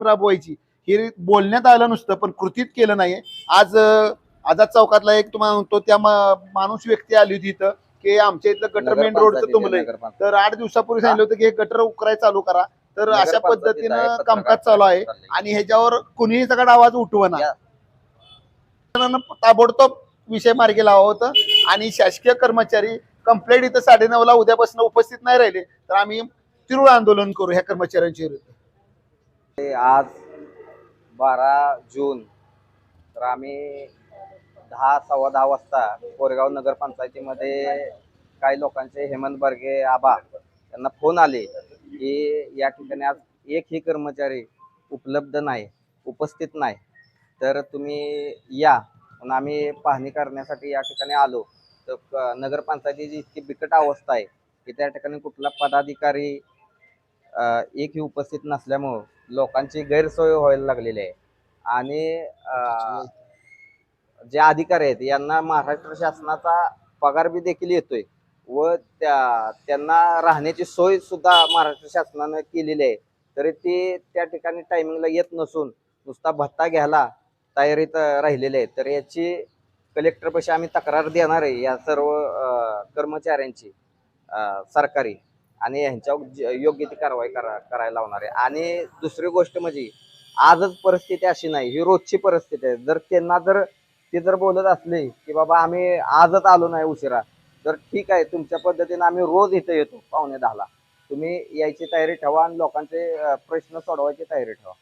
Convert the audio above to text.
राबवायची हे बोलण्यात आलं नुसतं पण कृतीत केलं नाही आज आझाद चौकातला एक तुम्हाला म्हणतो त्या माणूस व्यक्ती आली होती इथं की आमच्या इथलं गटर मेन रोडचं तुंबलंय. तर आठ दिवसापूर्वी सांगितलं होतं की हे गटर उकराय चालू करा. तर अशा पद्धतीनं कामकाज चालू आहे. आणि ह्याच्यावर कुणीही सगळा आवाज उठवना. या. ताबडतोब विषय मार्गी लावा होतं. आणि शासकीय कर्मचारी कंप्लेंट इथं साडेनऊ ला उद्यापासून उपस्थित नाही राहिले. तर आम्ही तीव्र आंदोलन करू ह्या कर्मचाऱ्यांच्या विरुद्ध. आज बारा जून तर आम्ही दहा सव्वा दहा वाजता कोरेगाव नगरपंचायतीमध्ये काही लोकांचे हेमंत बर्गे आबा त्यांना फोन आले की या ठिकाणी आज एकही कर्मचारी उपलब्ध नाही उपस्थित नाही. तर तुम्ही या. पण आम्ही पाहणी करण्यासाठी या ठिकाणी आलो. तर नगरपंचायतीची इतकी बिकट अवस्था आहे की त्या ठिकाणी कुठला पदाधिकारी एकही उपस्थित नसल्यामुळं लोकांची गैरसोय व्हायला लागलेली आहे. आणि जे अधिकारी आहेत यांना महाराष्ट्र शासनाचा पगार बी देखील येतोय. व त्या त्यांना राहण्याची सोय सुद्धा महाराष्ट्र शासनानं केलेली आहे. तरी ती त्या ठिकाणी टायमिंगला येत नसून नुसता भत्ता घ्यायला तयारीत राहिलेले आहेत. तर याची कलेक्टरपाशी आम्ही तक्रार देणार आहे या सर्व कर्मचाऱ्यांची सरकारी. आणि ह्यांच्यावर ज- योग्य ती कारवाई करा करायला लावणार आहे. आणि दुसरी गोष्ट म्हणजे आजच परिस्थिती अशी नाही. ही रोजची परिस्थिती आहे. जर त्यांना जर ते जर बोलत असले की बाबा आम्ही आजच आलो नाही उशिरा तर ठीक आहे. तुमच्या पद्धतीने आम्ही रोज इथे येतो पावणे दहाला. तुम्ही यायची तयारी ठेवा आणि लोकांचे प्रश्न सोडवायची तयारी ठेवा.